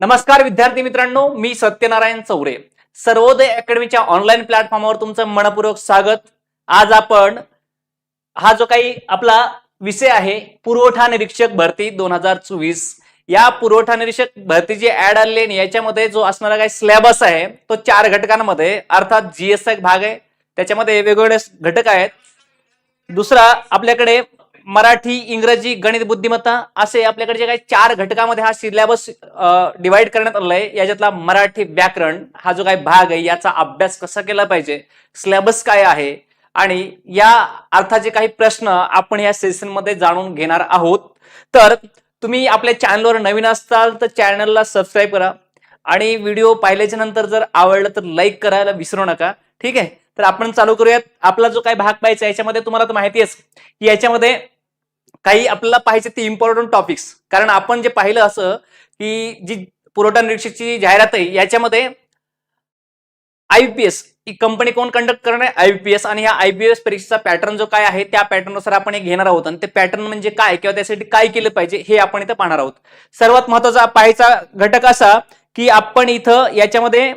नमस्कार विद्यार्थी मित्रांनो मी सत्यनारायण चौरे. सर्वोदय अकॅडमीच्या ऑनलाईन प्लॅटफॉर्मवर तुमचं मनपूर्वक स्वागत. आज आपण हा जो काही आपला विषय आहे पुरवठा निरीक्षक भरती दोन हजार चोवीस. या पुरवठा निरीक्षक भरतीची ऍड आलेली आणि याच्यामध्ये जो असणारा काही सिलेबस आहे तो चार घटकांमध्ये अर्थात जीएस एक भाग आहे त्याच्यामध्ये वेगवेगळे घटक आहेत. दुसरा आपल्याकडे मराठी इंग्रजी गणित बुद्धिमत्ता असे आपल्याकडे जे काही चार घटकामध्ये हा सिलेबस डिवाइड करण्यात आलेला आहे याच्यातला मराठी व्याकरण हा जो काही भाग आहे याचा अभ्यास कसा केला पाहिजे सिलेबस काय आहे आणि या अर्थाचे काही प्रश्न आपण या सेशनमध्ये जाणून घेणार आहोत. तर तुम्ही आपल्या चॅनलवर नवीन असताल तर चॅनलला सबस्क्राईब करा आणि व्हिडिओ पाहिल्याच्या नंतर जर आवडलं तर लाईक करायला विसरू नका. ठीक आहे? तर आपण चालू करूयात. आपला जो काही भाग पाहायचा याच्यामध्ये तुम्हाला तर माहिती आहेच. की याच्यामध्ये काही आपल्याला पाहिजे ते इम्पॉर्टंट टॉपिक्स कारण आपण जे पाहिलं असं की जी पुरवठा निरीक्षकची जाहिरात आहे याच्यामध्ये आयपीएस ही कंपनी कोण कंडक्ट करणार आहे? आयपीएस आणि ह्या आयपीएस परीक्षेचा पॅटर्न जो काय आहे त्या पॅटर्ननुसार आपण हे घेणार आहोत. आणि ते पॅटर्न म्हणजे काय? किंवा त्यासाठी काय केलं पाहिजे? हे आपण इथं पाहणार आहोत. सर्वात महत्त्वाचा पाहायचा घटक असा की आपण इथं याच्यामध्ये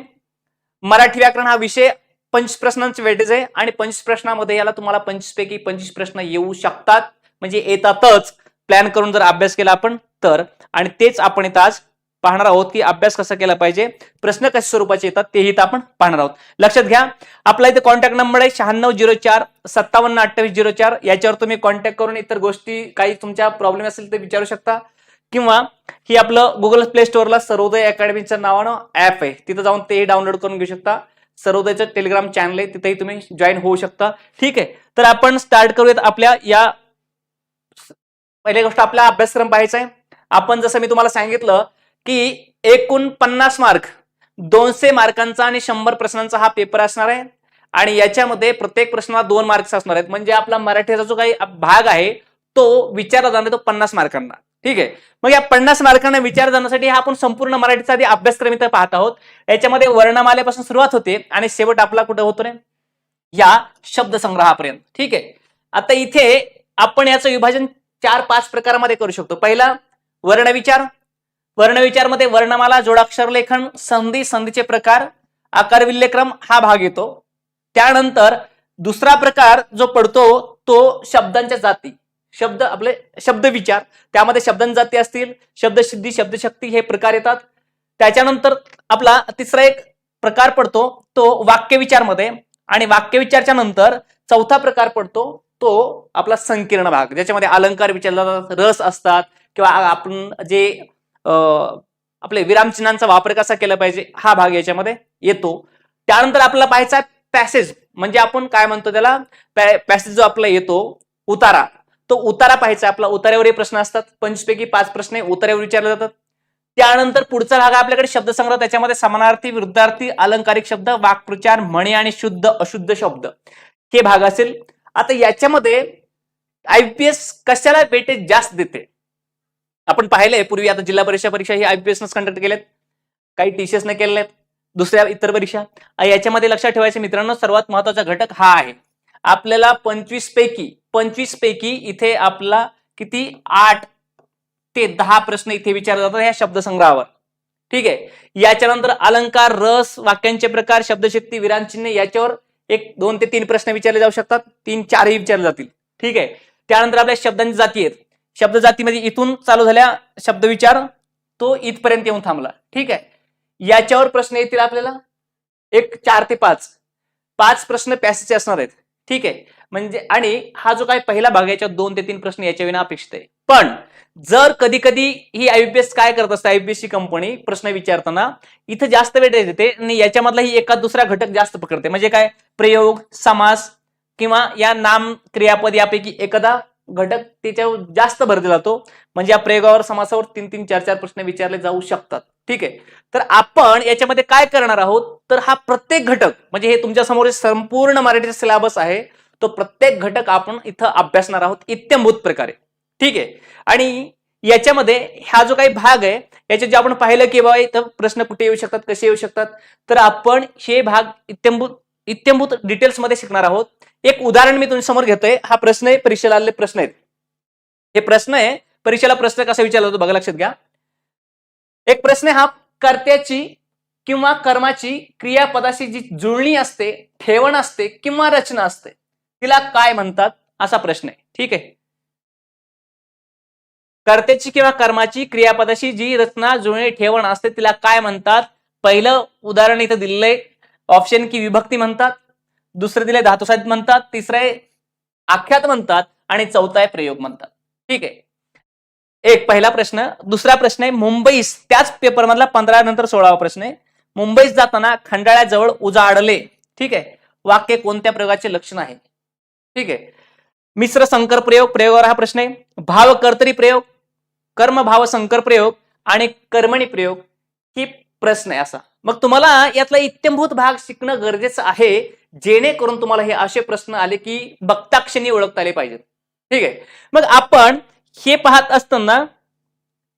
मराठी व्याकरण हा विषय पंचवीस प्रश्नांचे वेटेज आहे. आणि पंचवीस प्रश्नामध्ये याला तुम्हाला पंचवीस पैकी पंचवीस प्रश्न येऊ शकतात. म्हणजे येतातच. प्लॅन करून जर अभ्यास केला आपण तर. आणि तेच आपण इथं आज पाहणार आहोत की अभ्यास कसा केला पाहिजे प्रश्न कशा स्वरूपाचे येतात तेही इथं आपण पाहणार आहोत. लक्षात घ्या आपला इथे कॉन्टॅक्ट नंबर आहे शहाण्णव झिरो चार सत्तावन्न अठ्ठावीस झिरो चार. याच्यावर तुम्ही कॉन्टॅक्ट करून इतर गोष्टी काही तुमच्या प्रॉब्लेम असेल ते विचारू शकता. किंवा ही आपलं गुगल प्ले स्टोअरला सर्वोदय अकॅडमीच्या नावानं ऍप आहे. तिथं जाऊन तेही डाउनलोड करून घेऊ शकता. सर्वोदयचं टेलिग्राम चॅनल आहे तिथेही तुम्ही जॉईन होऊ शकता. ठीक आहे. तर आपण स्टार्ट करूयात आपल्या या पहिली गोष्ट आपला अभ्यासक्रम पाहायचा आहे. आपण जसं मी तुम्हाला सांगितलं की एकूण पन्नास मार्क दोनशे मार्कांचा आणि शंभर प्रश्नांचा हा पेपर असणार आहे. आणि याच्यामध्ये प्रत्येक प्रश्नाला दोन मार्क्स असणार आहेत. म्हणजे आपला मराठीचा जो काही भाग आहे तो विचारला जाणार तो पन्नास मार्कांना ठीक आहे? मग या पन्नास मार्कांना विचार जाण्यासाठी हा आपण संपूर्ण मराठीचा आधी अभ्यासक्रम इथं पाहत आहोत. याच्यामध्ये वर्णमालेपासून सुरुवात होते आणि शेवट आपला कुठं होतो रे? या शब्दसंग्रहापर्यंत. ठीक आहे? आता इथे आपण याचं विभाजन चार पाच प्रकारामध्ये करू शकतो. पहिला वर्णविचार. वर्णविचारमध्ये वर्णमाला जोडाक्षर लेखन संधी संधीचे प्रकार आकार विल्लेक्रम हा भाग येतो. त्यानंतर दुसरा प्रकार जो पडतो तो शब्दांच्या जाती. शब्द आपले शब्द विचार त्यामध्ये शब्दांच्या जाती असतील शब्दसिद्धी शब्दशक्ती हे प्रकार येतात. त्याच्यानंतर आपला तिसरा एक प्रकार पडतो तो वाक्यविचारमध्ये. आणि वाक्यविचारच्या नंतर चौथा प्रकार पडतो तो आपला संकीर्ण भाग ज्याच्यामध्ये अलंकार विचारला जातात रस असतात किंवा आपण जे आपले विरामचिन्हांचा वापर कसा केला पाहिजे हा भाग याच्यामध्ये येतो. त्यानंतर आपल्याला पाहायचा पॅसेज म्हणजे आपण काय म्हणतो त्याला? पॅसेज जो आपला येतो उतारा. तो उतारा पाहायचा आपला उतार्यावरही प्रश्न असतात. पंचवीस पैकी पाच प्रश्न उतार्यावर विचारले जातात. त्यानंतर पुढचा भाग आपल्याकडे शब्दसंग्रह त्याच्यामध्ये समानार्थी विरुद्धार्थी अलंकारिक शब्द वाक्प्रचार म्हणी आणि शुद्ध अशुद्ध शब्द. हे भाग असेल. आता याच्यामध्ये आयपीएस कशाला वेटेज जास्त देते? आपण पाहिलंय पूर्वी आता जिल्हा परीक्षा परीक्षा ही आयपीएस नच कंडक्ट केल्यात. काही टीसीएस ने केलेल्या आहेत दुसऱ्या इतर परीक्षा. याच्यामध्ये लक्षात ठेवायचे मित्रांनो सर्वात महत्त्वाचा घटक हा आहे. आपल्याला पंचवीस पैकी पंचवीस पैकी इथे आपला किती? आठ ते दहा प्रश्न इथे विचारले जातात ह्या शब्दसंग्रहावर. ठीक आहे? याच्यानंतर अलंकार रस वाक्यांचे प्रकार शब्दशक्ती विरामचिन्ह याच्यावर एक दोन ते तीन प्रश्न विचारले जाऊ शकतात. तीन चारही विचारले जातील. ठीक आहे? त्यानंतर आपल्या शब्दांची जाती आहेत. शब्द जातीमध्ये इथून चालू झाल्या शब्द विचार तो इथपर्यंत येऊन थांबला. ठीक आहे? याच्यावर प्रश्न येतील आपल्याला? एक चार ते पाच. पाच प्रश्न पॅसेजचे असणार आहेत. ठीक आहे? म्हणजे आणि हा जो काय पहिला भाग आहे, दोन ते तीन प्रश्न याच्या विना अपेक्षित आहे. पण जर कधी कधी ही आयपीएस काय करत असते आयपीएस कंपनी प्रश्न विचारताना इथं जास्त वेळ देते आणि याच्यामधला ही एका दुसरा घटक जास्त पकडते. म्हणजे काय? प्रयोग समास किंवा या नाम क्रियापद यापैकी एखादा घटक त्याच्यावर जास्त भर दिला जातो. म्हणजे या प्रयोगावर समासावर तीन तीन चार चार प्रश्न विचारले जाऊ शकतात. ठीक आहे? तर आपण याच्यामध्ये काय करणार आहोत? तर हा प्रत्येक घटक म्हणजे हे तुमच्यासमोर संपूर्ण मराठीचा सिलेबस आहे तो प्रत्येक घटक आपण इथं अभ्यासणार आहोत. इत्यंभूत प्रकारे. ठीक आहे. आणि याच्यामध्ये हा जो काही भाग आहे याच्यात जे आपण पाहिलं की बाबा इथं प्रश्न कुठे येऊ शकतात कसे येऊ शकतात तर आपण हे भाग इत्यंभूत इत्यंभूत डिटेल्समध्ये शिकणार आहोत. एक उदाहरण मी तुमच्यासमोर घेतोय. हा प्रश्न आहे परीक्षेला आलेले प्रश्न आहेत. हे प्रश्न आहे परीक्षेला प्रश्न कसा विचारला होतो बघा लक्षात घ्या. एक प्रश्न हा कर्त्याची किंवा कर्माची क्रियापदाशी जी जुळणी असते ठेवण असते किंवा रचना असते तिला काय म्हणतात? असा प्रश्न आहे. ठीक आहे. कर्त्याची किंवा कर्माची क्रियापदाशी जी रचना जुळणी ठेवण असते तिला काय म्हणतात? पहिलं उदाहरण इथं दिलेलं आहे. ऑप्शन की विभक्ती म्हणतात. दुसरं दिले धातुसाहित म्हणतात. तिसरं आहे आख्यात म्हणतात. आणि चौथा आहे प्रयोग म्हणतात. ठीक आहे. एक पहिला प्रश्न. दुसरा प्रश्न आहे मुंबईस त्याच पेपर मधला पंधरा नंतर सोळावा प्रश्न आहे. मुंबईस जाताना खंडाळ्याजवळ उजाडले. ठीक आहे. वाक्य कोणत्या प्रयोगाचे लक्षण आहे? ठीक आहे. मिश्र संकर प्रयोग प्रयोगावर हा प्रश्न आहे. भाव कर्तरी प्रयोग कर्म भाव संकर प्रयोग आणि कर्मणी प्रयोग ही प्रश्न आहे असा. मग तुम्हाला यातला इत्यंभूत भाग शिकणं गरजेचं आहे जेणेकरून तुम्हाला हे असे प्रश्न आले की बक्ताक्षणी ओळखता आले पाहिजेत. ठीक आहे. मग आपण हे पाहत असताना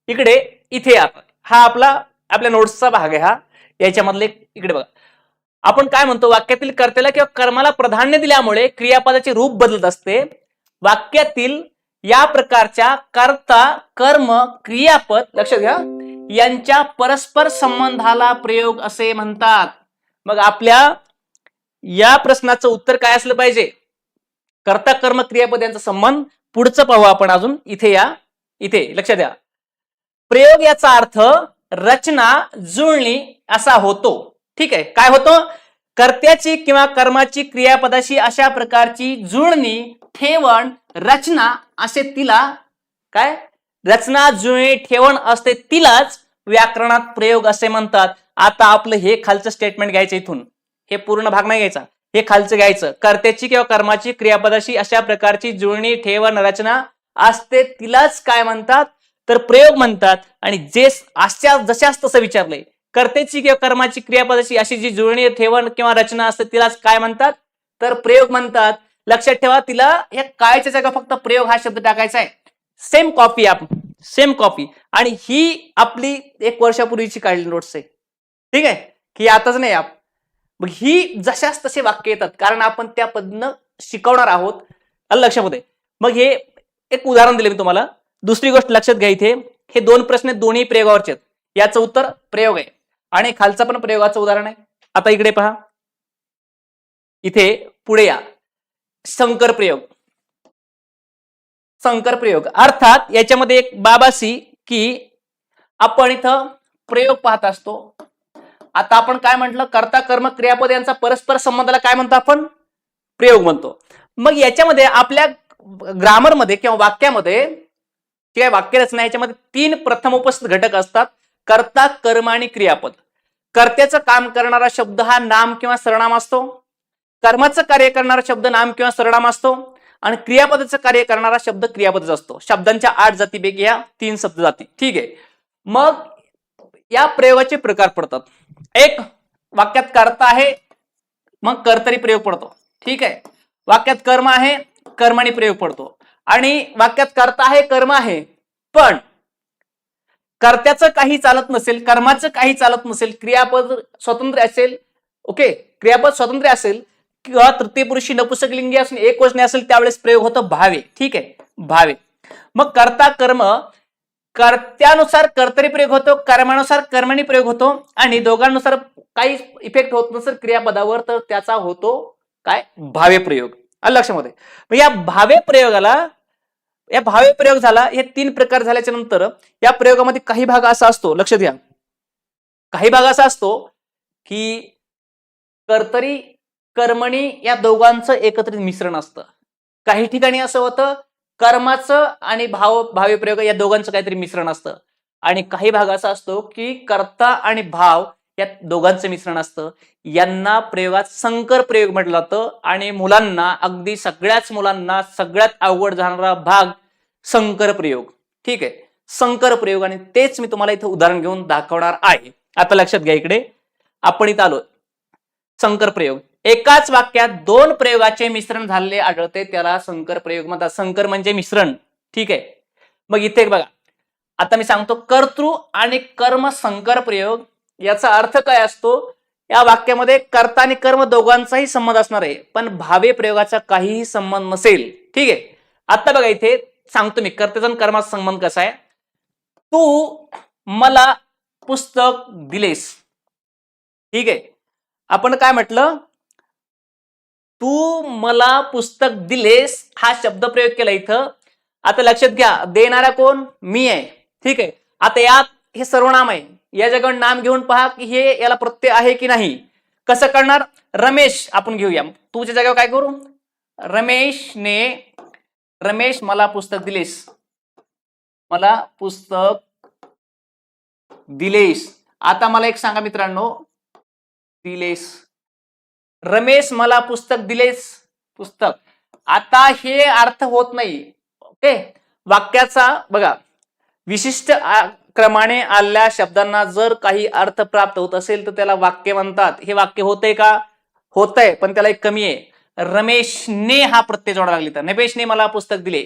इकडे इथे हा आपला आपल्या नोट्सचा भाग आहे हा. याच्यामधले इकडे बघा. आपण काय म्हणतो वाक्यातील कर्त्याला किंवा कर्माला प्राधान्य दिल्यामुळे क्रियापदाचे रूप बदलत असते. वाक्यातील या प्रकारच्या कर्ता कर्म क्रियापद लक्षात घ्या यांच्या परस्पर संबंधाला प्रयोग असे म्हणतात. मग आपल्या या प्रश्नाचं उत्तर काय असलं पाहिजे? कर्ता कर्म क्रियापद यांचा संबंध पुढचं पाहू आपण अजून. इथे या. इथे. लक्षात द्या प्रयोग याचा अर्थ रचना जुळणी असा होतो. ठीक आहे. काय होतो? कर्त्याची किंवा कर्माची क्रियापदाशी अशा प्रकारची जुळणी ठेवण रचना असे तिला काय? रचना जुळणी ठेवण असते तिलाच व्याकरणात प्रयोग असे म्हणतात. आता आपलं हे खालचं स्टेटमेंट घ्यायचं इथून. हे पूर्ण भाग नाही घ्यायचा. हे खालचं घ्यायचं. कर्त्याची किंवा कर्माची क्रियापदाशी अशा प्रकारची जुळणी ठेवण रचना असते तिलाच काय म्हणतात? तर प्रयोग म्हणतात. आणि जे अशा जशाच तसं विचारलंय. कर्त्याची किंवा कर्माची क्रियापदाची अशी जी जुळणी ठेवण किंवा रचना असते तिलाच काय म्हणतात? तर प्रयोग म्हणतात. लक्षात ठेवा तिला या कायच्या जागा फक्त प्रयोग हा शब्द टाकायचा आहे. सेम कॉपी आप सेम कॉपी आणि ही आपली एक वर्षापूर्वीची काढली नोट्स आहे. ठीक आहे? की आताच नाही आप. मग ही जशाच तसे वाक्य येतात कारण आपण त्या पद्धतीनं शिकवणार आहोत. लक्षामध्ये मग हे एक उदाहरण दिले मी तुम्हाला. दुसरी गोष्ट लक्षात घ्या इथे. हे दोन प्रश्न दोन्ही प्रयोगावरचे आहेत. याचं उत्तर प्रयोग आहे. आणि खालचं पण प्रयोगाचं उदाहरण आहे. आता इकडे पहा. इथे पुढे या. संकर प्रयोग संकर प्रयोग अर्थात याच्यामध्ये एक बाबासी की आपण इथं प्रयोग पाहत असतो. आता आपण काय म्हटलं? कर्ता कर्म क्रियापद यांचा परस्पर संबंधाला काय म्हणतो आपण? प्रयोग म्हणतो. मग याच्यामध्ये आपल्या ग्रामरमध्ये किंवा वाक्यामध्ये किंवा वाक्यरचना याच्यामध्ये तीन प्रथम उपस्थित घटक असतात. कर्ता कर्म आणि क्रियापद. कर्त्याचं काम करणारा शब्द हा नाम किंवा सरनाम असतो. कर्माचं कार्य करणारा शब्द नाम किंवा सरनाम असतो आणि क्रियापदाचं कार्य करणारा शब्द क्रियापदच असतो. शब्दांच्या आठ जातीपैकी या तीन शब्द जाती. ठीक आहे. मग या प्रयोगाचे प्रकार पडतात. एक वाक्यात कर्ता आहे मग कर्तरी प्रयोग पडतो. ठीक आहे. वाक्यात कर्म आहे कर्माने प्रयोग पडतो. आणि वाक्यात कर्ता आहे कर्म आहे. पण कर्त्याचं काही चालत नसेल कर्माचं काही चालत नसेल क्रियापद स्वतंत्र असेल ओके? क्रियापद स्वतंत्र असेल किंवा तृतीय पुरुषी नपुसकलिंगी असून एक वचने असेल त्यावेळेस प्रयोग होतो भावे. ठीक आहे? भावे. मग कर्ता कर्म कर्त्यानुसार कर्तरी प्रयोग होतो कर्मानुसार कर्मणी प्रयोग होतो आणि दोघांनुसार काही इफेक्ट होत नसेल क्रियापदावर तर त्याचा होतो काय? भावे प्रयोग. लक्षामध्ये मग या भावे प्रयोगाला या भावे प्रयोग झाला हे तीन प्रकार झाल्याच्यानंतर या प्रयोगामध्ये काही भाग असा असतो लक्ष द्या काही भाग असा असतो की कर्तरी कर्मणी या दोघांचं एकत्रित मिश्रण असतं. काही ठिकाणी असं होतं कर्माचं आणि भाव भावी प्रयोग या दोघांचं काहीतरी मिश्रण असतं. आणि काही भाग असा असतो की कर्ता आणि भाव या दोघांचं मिश्रण असतं. यांना प्रयोगात संकर प्रयोग म्हटलं जातं आणि मुलांना अगदी सगळ्याच मुलांना सगळ्यात अवघड जाणारा भाग संकर प्रयोग. ठीक आहे? संकर प्रयोग आणि तेच मी तुम्हाला इथं उदाहरण घेऊन दाखवणार आहे. आता लक्षात घ्या इकडे. आपण इथं आलो संकर प्रयोग. एकाच वाक्यात दोन प्रयोगाचे मिश्रण झालेले आढळते. त्याला संकर प्रयोग म्हणतात. संकर म्हणजे मिश्रण. ठीक आहे? मग इथे बघा. आता मी सांगतो कर्तृ आणि कर्म संकर प्रयोग याचा अर्थ काय असतो? या वाक्यामध्ये कर्ता आणि कर्म दोघांचाही संबंध असणार आहे. पण भावे प्रयोगाचा काहीही संबंध नसेल. ठीक आहे? आता बघा इथे सांगतो मी. कर्तेजन आणि कर्माचा संबंध कसा आहे? तू मला पुस्तक दिलेस. ठीक आहे? आपण काय म्हटलं? तू मला पुस्तक दिलेस हा शब्द प्रयोग केला इथं. आता लक्षात घ्या देणारा कोण? मी आहे. ठीक आहे? आता यात हे सर्वनाम आहे. या जगावर नाम घेऊन पहा की हे याला प्रत्यय आहे की नाही. कसं करणार? रमेश आपण घेऊया. तुझ्या जागेवर काय करू? रमेशने रमेश मला पुस्तक दिलेस. मला पुस्तक दिलेस. आता मला एक सांगा मित्रांनो. दिलेस. रमेश मला पुस्तक दिलेस. पुस्तक. आता हे अर्थ होत नाही. ओके? वाक्याचा बघा. विशिष्ट क्रमाने आलेल्या शब्दांना जर काही अर्थ प्राप्त होत असेल तर त्याला वाक्य म्हणतात. हे वाक्य होतंय का? होतंय पण त्याला एक कमी आहे. रमेशने हा प्रत्यय जोडा लागली तर. रमेशने मला पुस्तक दिले.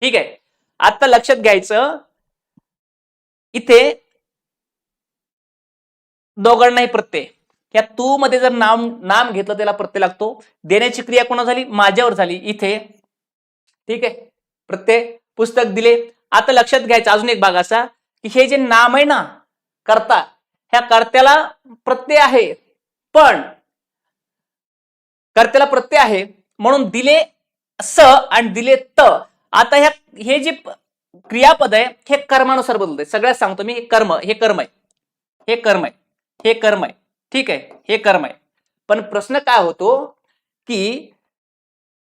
ठीक आहे. आता लक्षात घ्यायचं. इथे दोघांनाही प्रत्यय. या तू मध्ये जर नाम नाम घेतलं त्याला प्रत्यय लागतो देण्याची क्रिया कोणा झाली? माझ्यावर झाली. इथे. ठीक आहे? प्रत्यय पुस्तक दिले. आता लक्षात घ्यायचं अजून एक भाग असा की हे जे नाम आहे ना करता ह्या कर्त्याला प्रत्यय आहे. पण कर्त्याला प्रत्यय आहे. म्हणून दिले स आणि दिले त. आता ह्या हे जे क्रियापद आहे हे कर्मानुसार बदलतंय. सगळ्यात सांगतो मी हे कर्म हे कर्म आहे. हे कर्म आहे. हे कर्म आहे. ठीक आहे हे कर्म आहे. पण प्रश्न काय होतो की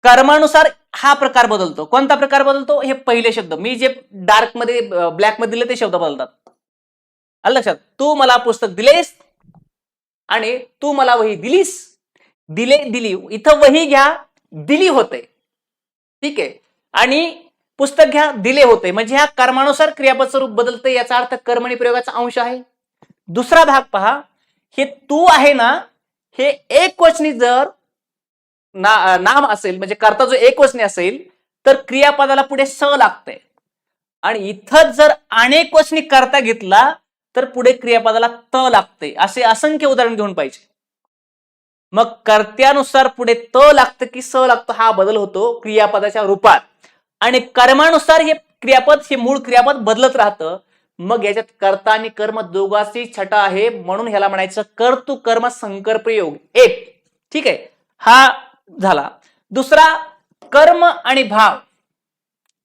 कर्मानुसार हा प्रकार बदलतो. कोणता प्रकार बदलतो? हे पहिले शब्द. मी जे डार्कमध्ये ब्लॅकमध्ये दिले ते शब्द बदलतात. आलं लक्षात? तू मला पुस्तक दिलेस आणि तू मला वही दिलीस. दिले दिली. इथं वही घ्या दिली होते. ठीक आहे? आणि पुस्तक घ्या दिले होते. म्हणजे ह्या कर्मानुसार क्रियापद स्वरूप बदलते याचा अर्थ कर्मणी प्रयोगाचा अंश आहे. दुसरा भाग पहा. हे तू आहे ना हे एक वचनी जर ना नाम असेल म्हणजे कर्ता जो एक वचनी असेल तर क्रियापदाला पुढे स लागतंय. आणि इथं जर अनेक वचनी करता घेतला तर पुढे क्रियापदाला त लागते असे असंख्य उदाहरण घेऊन पाहिजे. मग कर्त्यानुसार पुढे त लागतं की स लागतं हा बदल होतो क्रियापदाच्या रूपात. आणि कर्मानुसार हे क्रियापद हे मूळ क्रियापद बदलत राहतं. मग याच्यात कर्ता आणि कर्म दोघांची छटा आहे म्हणून ह्याला म्हणायचं कर्तु कर्म संकर प्रयोग एक. ठीक आहे. हा झाला. दुसरा कर्म आणि भाव.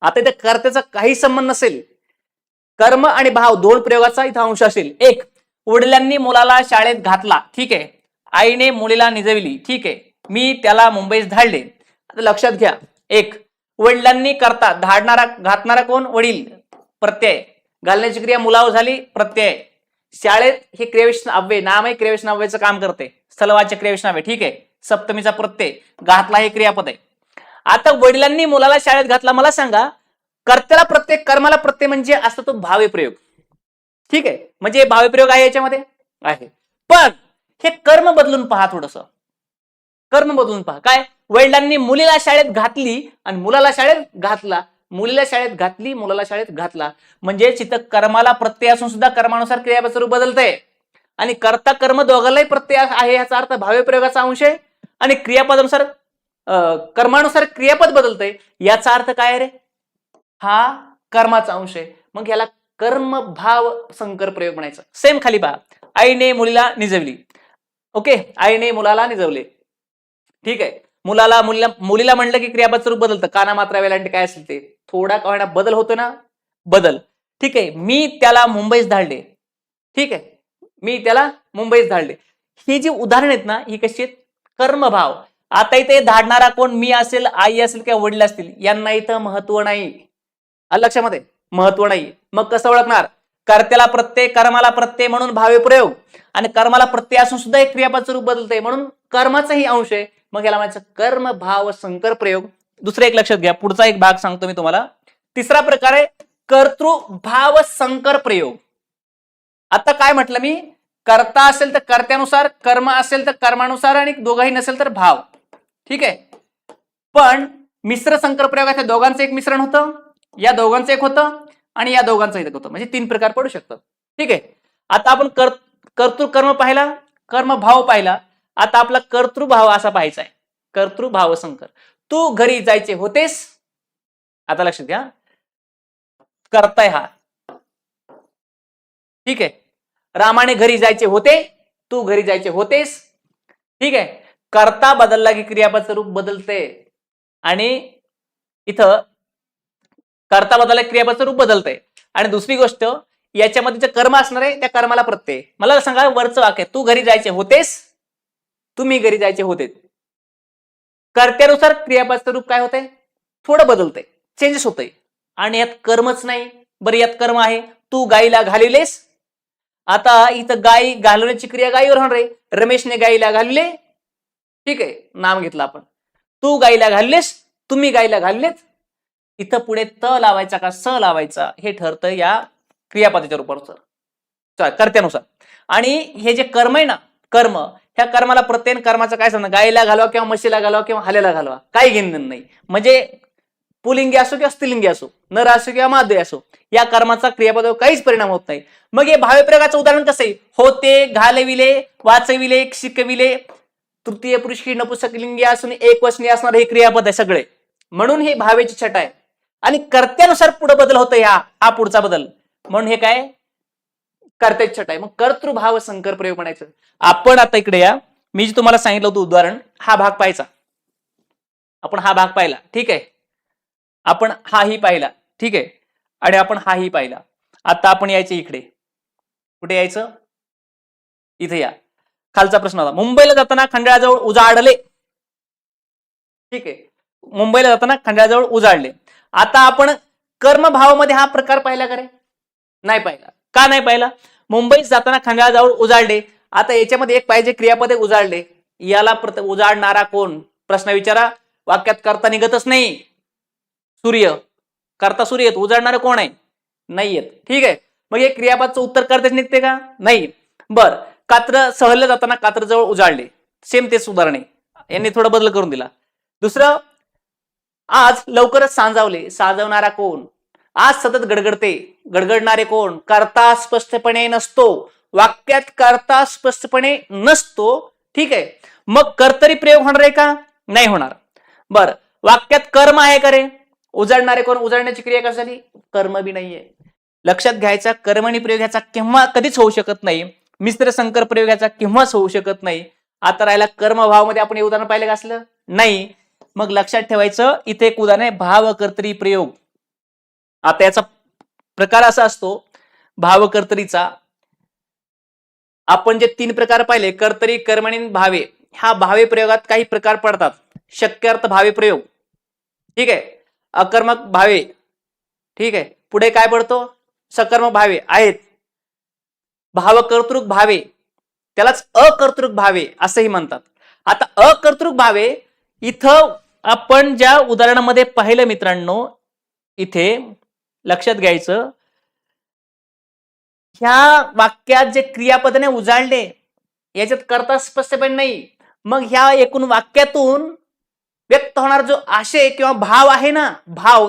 आता इथे कर्त्याचा काही संबंध नसेल. कर्म आणि भाव दोन प्रयोगाचा इथं अंश असेल. एक वडिलांनी मुलाला शाळेत घातला. ठीक आहे. आईने मुलीला निजविली. ठीक आहे. मी त्याला मुंबईत धाडले. आता लक्षात घ्या. एक वडिलांनी करता धाडणारा घातणारा कोण? वडील. प्रत्यय. घालण्याची क्रिया मुलावर झाली प्रत्यय. शाळेत हे क्रियाविशेषण अव्यय नाम आहे क्रियाविशेषण अव्ययचं काम करते. स्थलवाच्य क्रियाविशेषण अव्यय ठीक आहे. सप्तमीचा प्रत्यय घातला हे क्रियापद आहे. आता वडिलांनी मुलाला शाळेत घातला मला सांगा कर्त्याला प्रत्येक कर्माला प्रत्यय म्हणजे असतो तो भावे प्रयोग. ठीक आहे? म्हणजे भावे प्रयोग आहे याच्यामध्ये? आहे. पण हे कर्म बदलून पहा थोडस. कर्म बदलून पहा. काय? वडिलांनी मुलीला शाळेत घातली आणि मुलाला शाळेत घातला. मुलीला शाळेत घातली मुलाला शाळेत घातला. म्हणजे तिथं कर्माला प्रत्यय असून सुद्धा कर्मानुसार क्रियापद स्वरूप बदलतंय. आणि कर्ता कर्म दोघांनाही प्रत्यय आहे याचा अर्थ भाव्य प्रयोगाचा अंश आहे आणि क्रियापदानुसार अं, कर्मानुसार क्रियापद बदलतंय. याचा अर्थ काय रे? हा कर्माचा अंश आहे. मग याला कर्म भाव संकर प्रयोग म्हणायचं. सेम खाली पहा. आईने मुलीला निजवली. ओके आईने मुलाला निजवले. ठीक आहे? मुलाला मुलीला मुलीला म्हणलं की क्रियापद स्वरूप बदलतं. काना मात्रा वेलांटी काय असेल ते? थोडा का बदल होतो ना? बदल. ठीक आहे. मी त्याला मुंबईस धाडले. ठीक आहे. मी त्याला मुंबईस धाडले. ही जी उदाहरण आहेत ना ही कशी आहेत? कर्मभाव. आता इथे धाडणारा कोण मी असेल आई असेल किंवा वडील असतील यांना इथं महत्त्व नाही. लक्षामध्ये महत्त्व नाही. मग कसं ओळखणार? कर्त्याला प्रत्यय कर्माला प्रत्यय म्हणून भावे प्रयोग. आणि कर्माला प्रत्यय असून सुद्धा एक क्रियापद स्वरूप बदलतंय. म्हणून कर्माचाही अंश आहे. मग याला म्हणायचं कर्म भाव संकर प्रयोग. दुसरं एक लक्षात घ्या. पुढचा एक भाग सांगतो मी तुम्हाला. तिसरा प्रकार आहे कर्तृभाव संकर प्रयोग. आता काय म्हटलं मी? कर्ता असेल तर कर्त्यानुसार कर्म असेल तर कर्मानुसार आणि दोघाही नसेल तर भाव. ठीक आहे? पण मिश्र संकर प्रयोग आहे दोघांचं एक मिश्रण होतं या दोघांचं एक होतं आणि या दोघांचं एक होतं. म्हणजे तीन प्रकार पडू शकतात. ठीक आहे? आता आपण कर्तृ कर्म पाहिला कर्मभाव पाहिला. आता आपला कर्तृभाव असा पाहायचा आहे. कर्तृभाव संकर. तू घरी जायचे होतेस? आता लक्षात घ्या. करताय हा. ठीक आहे. रामाने घरी जायचे होते? तू घरी जायचे होतेस? ठीक आहे. करता बदलला की क्रियापदचं रूप बदलते. आणि इथं करता बदलला क्रियापदचं रूप बदलतंय आणि दुसरी गोष्ट याच्यामध्ये जे कर्म असणार आहे त्या कर्माला प्रत्यय. मला सांगा वरचं वाक्य तू घरी जायचे होतेस? तुम्ही घरी जायचे होते. कर्त्यानुसार क्रियापदाचं रूप काय होतंय? थोडं बदलतंय. चेंजेस होतंय. आणि यात कर्मच नाही. बरं यात कर्म आहे. तू गाईला घालिलेस आता इथं गाई घालवण्याची क्रिया गायीवर होणार आहे. रमेशने गाईला घालले ठीक आहे नाम घेतलं आपण. तू गाईला घाललेस तुम्ही गाईला घाललेत इथं पुढे त लावायचा का स लावायचा? हे ठरतं या क्रियापदाच्या रूपानुसार. कर्त्यानुसार. आणि हे जे कर्म आहे ना कर्म. ह्या कर्माला प्रत्येक कर्माचं काय सांगणं? गायीला घालवा किंवा म्हशीला घालवा किंवा हालेला घालवा. काही घेणं नाही. म्हणजे पुलिंगी असो किंवा स्त्रीलिंगी असो नर असो किंवा माधवी असो या कर्माचा क्रियापदावर काहीच परिणाम होत नाही. मग हे भावे प्रयोगाचं उदाहरण कसं आहे? होते घालविले वाचविले शिकविले तृतीय पुरुष ही नपुसकलिंगी असून एक वचनी असणार हे क्रियापद आहे सगळे. म्हणून हे भावेची छटा आहे. आणि कर्त्यानुसार पुढे बदल होतो ह्या हा पुढचा बदल. म्हणून हे काय? कर्त्याची छटा आहे. मग कर्तृभाव संकर प्रयोग म्हणायचं. आपण आता इकडे या. मी जे तुम्हाला सांगितलं होतं उदाहरण हा भाग पाहायचा. आपण हा भाग पाहिला. ठीक आहे? आपण हाही पाहिला. ठीक आहे? आणि आपण हाही पाहिला. आता आपण यायचं इकडे. कुठे यायचं? इथे या. खालचा प्रश्न होता. मुंबईला जाताना खंडाळाजवळ उजाडले. ठीक आहे? मुंबईला जाताना खंडाळाजवळ उजाडले. आता आपण कर्मभावामध्ये हा प्रकार पाहिला का रे? नाही पाहिला. का नाही पाहिला? मुंबईत जाताना खंडाळाजवळ उजाडले आता याच्यामध्ये एक पाहिजे क्रियापदे उजाडले याला उजाडणारा कोण? प्रश्न विचारा. वाक्यात करता निघतच नाही. सूर्य. करता सूर्य येत उजाडणारं कोण आहे? नाही येत ठीक आहे. मग हे क्रियापदचं उत्तर करतेच निघते का? नाही. बर. कात्र सहल जाताना कात्र जवळ उजाडले सेम तेच उदाहरण. यांनी थोडा बदल करून दिला. दुसरं आज लवकरच सांजावले. साजवणारा कोण? आज सतत गडगडते. गडगडणारे कोण? करता स्पष्टपणे नसतो. वाक्यात करता स्पष्टपणे नसतो. ठीक आहे. मग कर्तरी प्रयोग होणार आहे का? नाही होणार. बर. वाक्यात कर्म आहे का रे? उजाडणारे कोण? उजाडण्याची क्रिया कशी झाली? कर्म बी नाहीये. लक्षात घ्यायचा कर्मणी प्रयोग ह्याचा केव्हा कधीच होऊ शकत नाही. मिश्र संकर प्रयोग ह्याचा केव्हाच होऊ शकत नाही. आता राहिला कर्मभावामध्ये आपण हे उदाहरण पाहिलं का असलं? नाही. मग लक्षात ठेवायचं इथे एक उदाहरण आहे भाव कर्तरी प्रयोग. आता याचा प्रकार असा असतो भावकर्तरीचा. आपण जे तीन प्रकार पाहिले कर्तरी कर्मणी भावे ह्या भावे प्रयोगात काही प्रकार पडतात. शक्यार्थ भावे प्रयोग. ठीक आहे? अकर्मक भावे. ठीक आहे? पुढे काय पडतो? सकर्म भावे आहेत. भावकर्तृक भावे. त्यालाच अकर्तृक भावे असंही म्हणतात. आता अकर्तृक भावे इथं आपण ज्या उदाहरणामध्ये पाहिलं मित्रांनो इथे लक्षात घ्यायचं. ह्या वाक्यात जे क्रियापदाने उजाळले याच्यात करता स्पष्टपणे नाही. मग ह्या एकूण वाक्यातून व्यक्त होणारा जो आशय किंवा भाव आहे ना भाव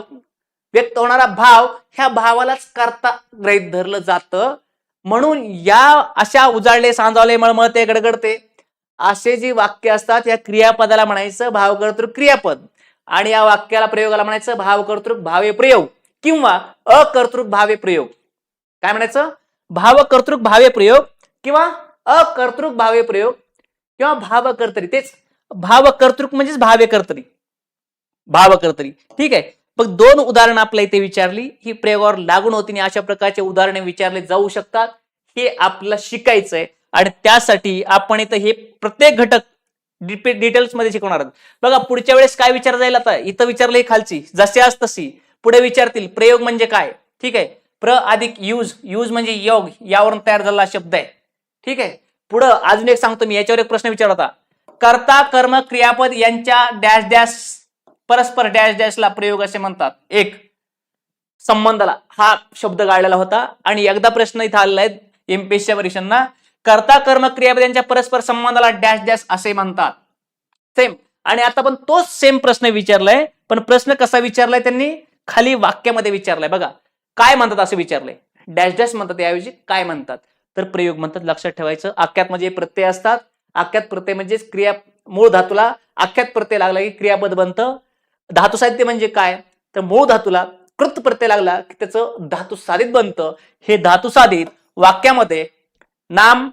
व्यक्त होणारा भाव ह्या भावालाच करता ग्रहित धरलं जातं. म्हणून या अशा उजाळले सांजावले मळमळते गडगडते असे जी वाक्य असतात या क्रियापदाला म्हणायचं भावकर्तृक क्रियापद. आणि या वाक्याला प्रयोगाला म्हणायचं भावकर्तृक भावे प्रयोग किंवा अकर्तृक भावे प्रयोग. काय म्हणायचं? भावकर्तृक भावे प्रयोग किंवा अकर्तृक भावे प्रयोग किंवा भावकर्तरी. तेच भावकर्तृक म्हणजेच भावेकर्तरी. भावकर्तरी. ठीक आहे. मग दोन उदाहरणं आपल्या इथे विचारली. ही प्रयोगावर लागून होती आणि अशा प्रकारचे उदाहरणे विचारले जाऊ शकतात. हे आपल्याला शिकायचंय. आणि त्यासाठी आपण इथं हे प्रत्येक घटक डिटेल्समध्ये शिकवणार आहोत. बघा पुढच्या वेळेस काय विचार जाईल आता? इथं विचारलं खालची. जशी आज तशी. पुढे विचारतील प्रयोग म्हणजे काय? ठीक आहे. प्र अधिक यूज यूज म्हणजे योग यावरून तयार झालेला शब्द आहे. ठीक आहे. पुढं अजून एक सांगतो मी याच्यावर एक प्रश्न विचार होता. कर्ता कर्म क्रियापद यांच्या डॅश डॅश परस्पर डॅश डॅशला प्रयोग असे म्हणतात. एक संबंधाला. हा शब्द गाळलेला होता आणि एकदा प्रश्न इथं आलेला आहे एमपीएसच्या परीक्षांना. कर्ता कर्म क्रियापद यांच्या परस्पर संबंधाला डॅश डॅश असे म्हणतात. सेम. आणि आता पण तोच सेम प्रश्न विचारलाय पण प्रश्न कसा विचारलाय त्यांनी? खाली वाक्यामध्ये विचारलंय. बघा काय म्हणतात असं विचारलंय डॅश डॅश म्हणतात याऐवजी काय म्हणतात? तर प्रयोग म्हणतात लक्षात ठेवायचं आख्यात म्हणजे प्रत्यय असतात. आख्यात प्रत्यय म्हणजेच क्रिया मूळ धातूला आख्यात प्रत्यय लागला की क्रियापद बनतं. धातू साहित्य म्हणजे काय? तर मूळ धातूला कृत प्रत्यय लागला की त्याचं धातू साधित बनतं. हे धातू साधित वाक्यामध्ये नाम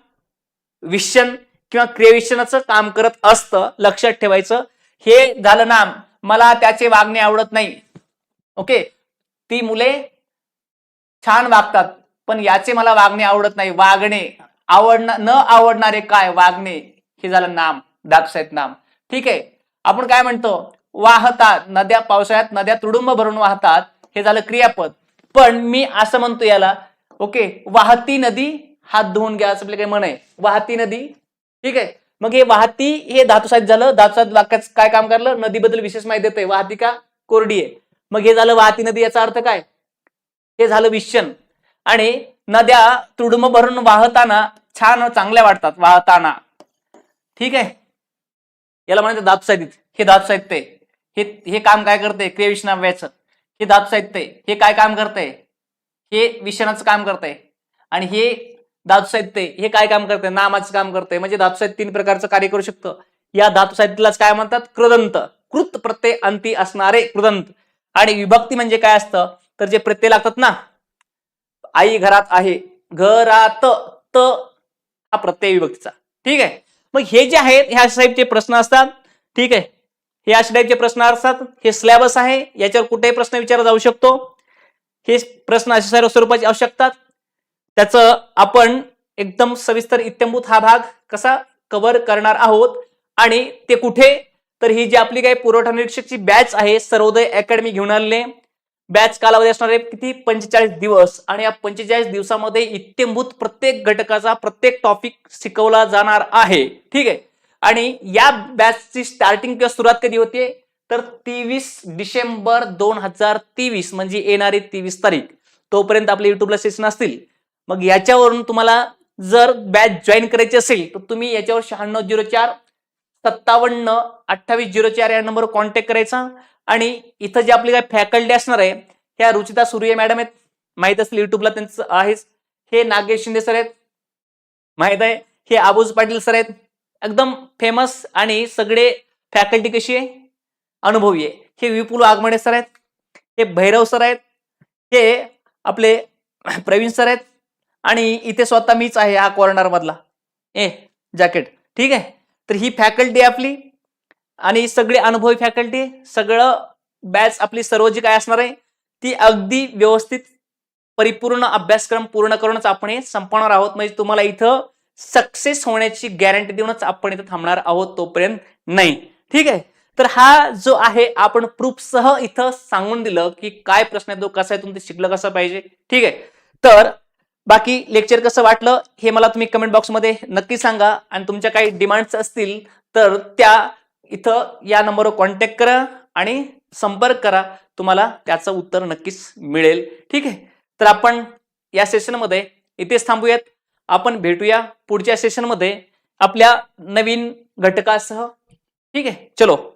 विशन किंवा क्रियाविशनाचं काम करत असतं. लक्षात ठेवायचं. हे झालं नाम. मला त्याचे वागणे आवडत नाही. ओके? ती मुले छान वागतात पण याचे मला वागणे आवडत नाही. वागणे आवडणार न आवडणारे काय? वागणे हे झालं नाम धातुस नाम. ठीक आहे? आपण काय म्हणतो? वाहतात नद्या पावसाळ्यात नद्या तुडुंब भरून वाहतात हे झालं क्रियापद. पण मी असं म्हणतो याला ओके वाहती नदी हात धुवून घ्या असं आपले काही म्हण आहे. वाहती नदी ठीक आहे? मग हे वाहती हे धातुसाहित झालं. धातुसाहित वाक्यात काय काम करलं? नदीबद्दल विशेष माहिती देते वाहती का? कोरडी आहे. मग हे झालं वाहती नदी याचा अर्थ काय? हे झालं विश्चन. आणि नद्या तुडुंब भरून वाहताना छान चांगल्या वाटतात वाहताना. ठीक आहे? याला म्हणायचं दाप साहित्य. हे दाप साहित्य. हे हे काम काय करते क्रियविष्णाव्याचं हे दाप साहित्य. हे काय काम करतंय? हे विषणाचं काम करतंय. आणि हे धातू साहित्य हे काय काम करतंय? नामाचं काम करतंय. म्हणजे धातू साहित्य तीन प्रकारचं कार्य करू शकतं. या धातू साहित्यालाच काय म्हणतात? कृदंत. कृत प्रत्यय अंती असणारे कृदंत. आणि विभक्ती म्हणजे काय असतं? तर जे प्रत्यय लागतात ना आई घरात आहे घरात त हा प्रत्यय विभक्तीचा. ठीक आहे? मग हे जे आहेत ह्या टाईपचे प्रश्न असतात. ठीक आहे? हे अशा टाईपचे प्रश्न असतात. हे स्लॅबस आहे. याच्यावर कुठेही प्रश्न विचारला जाऊ शकतो. हे प्रश्न अशा सर्व स्वरूपाचे असू शकतात त्याचं आपण एकदम सविस्तर इत्यंभूत हा भाग कसा कव्हर करणार आहोत आणि ते कुठे तर ही जी आपली काही पुरवठा निरीक्षकची बॅच आहे सर्वोदय अकॅडमी घेऊन आलेले. बॅच कालावधी असणार आहे किती? पंचेचाळीस दिवस. आणि या पंचेचाळीस दिवसामध्ये इत्यंभूत प्रत्येक घटकाचा प्रत्येक टॉपिक शिकवला जाणार आहे. ठीक आहे? आणि या बॅचची स्टार्टिंग किंवा सुरुवात कधी होते? तर तेवीस डिसेंबर दोन हजार तेवीस म्हणजे येणारी तेवीस तारीख. तोपर्यंत आपल्या युट्यूबला सेशन असतील. मग याच्यावरून तुम्हाला जर बॅच जॉईन करायची असेल तर तुम्ही याच्यावर शहाण्णव झिरो चार सत्तावन्न अठ्ठावीस झिरो चार या नंबरवर कॉन्टॅक्ट करायचा. आणि इथं जे आपली काय फॅकल्टी असणार आहे ह्या रुचिता सूर्य मॅडम आहेत. माहीत असेल युट्यूबला त्यांचं आहेच. हे नागेश शिंदे सर आहेत. माहीत आहे. हे आबूज पाटील सर आहेत. एकदम फेमस आणि सगळे फॅकल्टी कशी आहे? अनुभवी आहे. हे विपुल आगमडे सर आहेत. हे भैरव सर आहेत. हे आपले प्रवीण सर आहेत. आणि इथे स्वतः मीच आहे हा कॉर्नर मधला. ए जॅकेट ठीक आहे? तर ही फॅकल्टी आपली आणि सगळी अनुभवी फॅकल्टी सगळं बॅच आपली सर्व जी काय असणार आहे ती अगदी व्यवस्थित परिपूर्ण अभ्यासक्रम पूर्ण करूनच आपण हे संपवणार आहोत. म्हणजे तुम्हाला इथं सक्सेस होण्याची गॅरंटी देऊनच आपण इथं थांबणार आहोत तोपर्यंत नाही. ठीक आहे? तर हा जो आहे आपण प्रूफसह इथं सांगून दिलं की काय प्रश्न आहे तो कसा आहे तुम्ही शिकलं कसं पाहिजे. ठीक आहे? तर बाकी लेक्चर कसं वाटलं हे मला तुम्ही कमेंट बॉक्समध्ये नक्की सांगा. आणि तुमच्या काही डिमांड्स असतील तर त्या इथं या नंबरवर कॉन्टॅक्ट करा आणि संपर्क करा. तुम्हाला त्याचं उत्तर नक्कीच मिळेल. ठीक आहे? तर आपण या सेशनमध्ये इथेच थांबूयात. आपण भेटूया पुढच्या सेशनमध्ये आपल्या नवीन घटकासह. ठीक आहे? चलो.